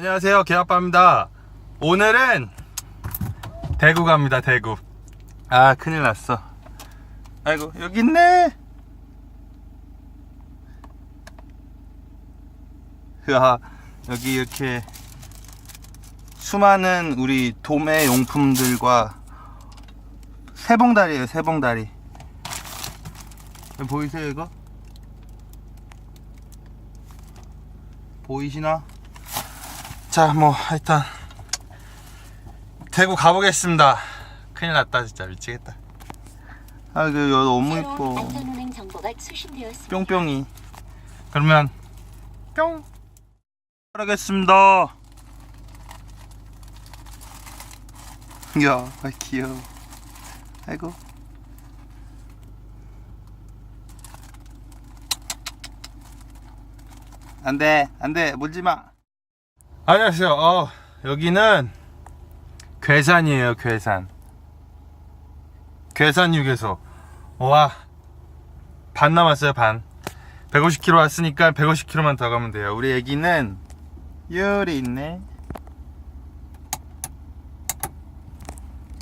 안녕하세요. 개아빠입니다. 오늘은 대구 갑니다 대구. 아 큰일 났어. 아이고 여기 있네! 으아 여기 이렇게 수많은 우리 도매 용품들과 세봉다리에요 세봉다리. 보이세요 이거? 보이시나? 자, 뭐 일단 대구 가보겠습니다. 큰일 났다 진짜 미치겠다. 아, 그 여기 너무 새로운 이뻐. 안전운행 정보가 수신되었습니다. 뿅뿅이. 그러면 뿅. 하겠습니다. 야, 아, 귀여워. 아이고. 안 돼, 안 돼, 물지 마. 안녕하세요. 어, 여기는 괴산이에요, 괴산. 괴산 휴게소. 와, 반 남았어요, 반. 150km 왔으니까 150km만 더 가면 돼요. 우리 애기는 열이 있네.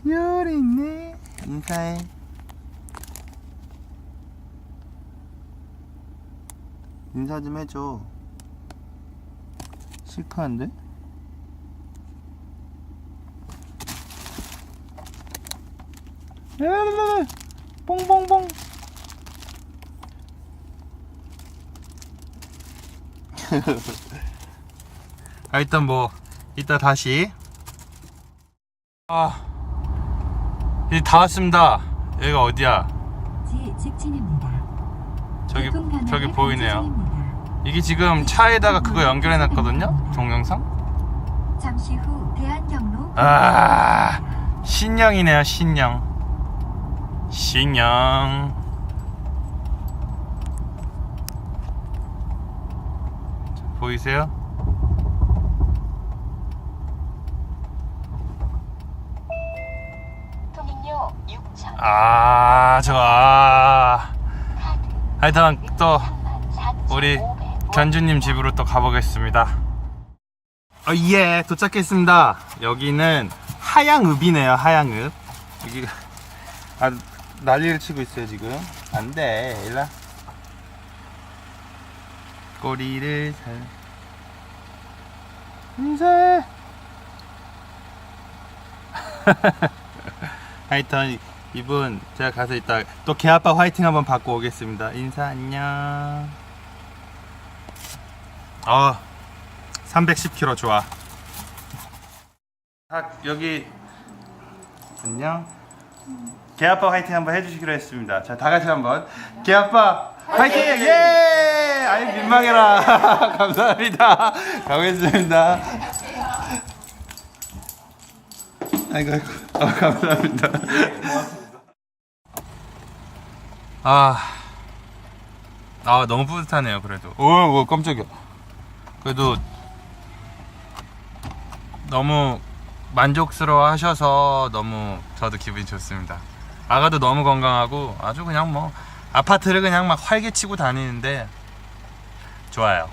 열이 있네. 인사해. 인사 좀 해줘. 라라라라. 뽕뽕뽕. 아 일단 뭐 이따 다시 아 이제 다 왔습니다 여기가 어디야 지 직진입니다. 저기 저기 보이네요. 이게 지금 차에다가 그거 연결해 놨거든요? 동영상? 잠시 후 대한경로. 아 신형이네요 신형 신형 자, 보이세요? 통행료 6천. 아, 저, 아. 하여튼 또 3만 우리 4,500원. 견주님 집으로 또 가보겠습니다. 어, 예, 도착했습니다. 여기는 하양읍이네요, 하양읍. 여기가, 아, 난리를 치고 있어요, 지금. 안 돼, 일라. 꼬리를 잘. 인사해. 하여튼, 이분, 제가 가서 이따 또 개아빠 화이팅 한번 받고 오겠습니다. 인사, 안녕. 어, 310km 좋아. 아, 여기 안녕. 개아빠 화이팅 한번 해주시기로 했습니다. 자, 다 같이 한번 개아빠 화이팅! 예! 아이 민망해라. 감사합니다. 가보겠습니다. 아이고 아이고. 아, 감사합니다. 아. 아 너무 뿌듯하네요 그래도 오, 오 깜짝이야 그래도 너무 만족스러워 하셔서 너무 저도 기분이 좋습니다 아가도 너무 건강하고 아주 그냥 뭐 아파트를 그냥 막 활개치고 다니는데 좋아요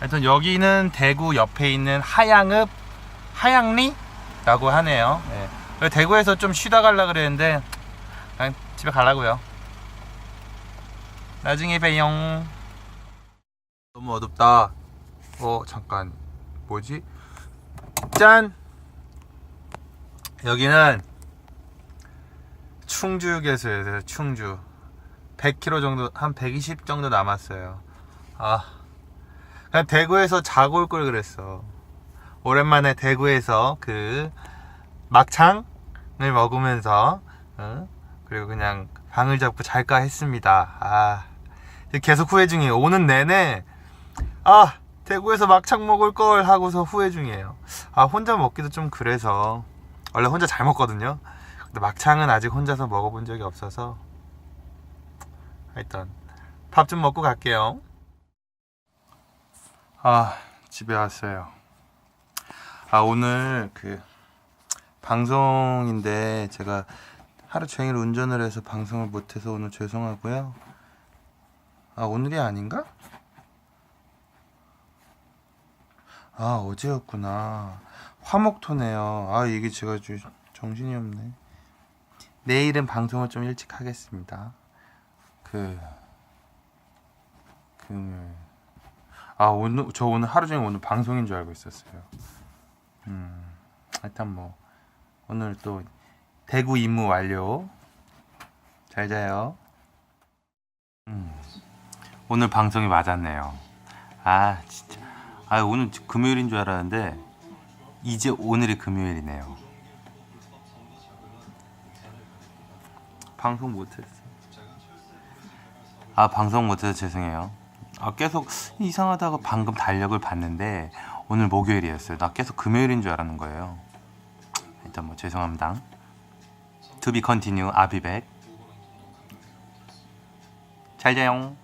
하여튼 여기는 대구 옆에 있는 하양읍 하양리라고 하네요 예. 그래서 대구에서 좀 쉬다 갈라 그랬는데 그냥 집에 가려고요 나중에 봬용. 너무 어둡다. 어, 잠깐. 뭐지? 짠! 여기는 충주 휴게소에서 충주. 100km 정도, 한 120 정도 남았어요. 아. 그냥 대구에서 자고 올 걸 그랬어. 오랜만에 대구에서 그 막창을 먹으면서, 어? 그리고 그냥 방을 잡고 잘까 했습니다. 아. 계속 후회 중이에요. 오는 내내 아 대구에서 막창 먹을 걸 하고서 후회 중이에요. 아 혼자 먹기도 좀 그래서 원래 혼자 잘 먹거든요. 근데 막창은 아직 혼자서 먹어본 적이 없어서 하여튼 밥 좀 먹고 갈게요. 아 집에 왔어요. 아 오늘 그 방송인데 제가 하루 종일 운전을 해서 방송을 못해서 오늘 죄송하고요. 아 오늘이 아닌가? 아 어제였구나. 화목토네요. 아 이게 제가 좀 정신이 없네. 내일은 방송을 좀 일찍 하겠습니다. 그 금요일. 아 오늘 저 오늘 하루 종일 오늘 방송인 줄 알고 있었어요. 음 일단 뭐 오늘 또 대구 임무 완료. 잘 자요. 음 오늘 방송이 맞았네요. 아 진짜 아 오늘 금요일인 줄 알았는데 이제 오늘이 금요일이네요. 방송 못했어. 아 방송 못해서 죄송해요. 아 계속 이상하다가 방금 달력을 봤는데 오늘 목요일이었어요. 나 계속 금요일인 줄 알았는 거예요. 일단 뭐 죄송합니다. To be continue. I'll be back. 잘 자요.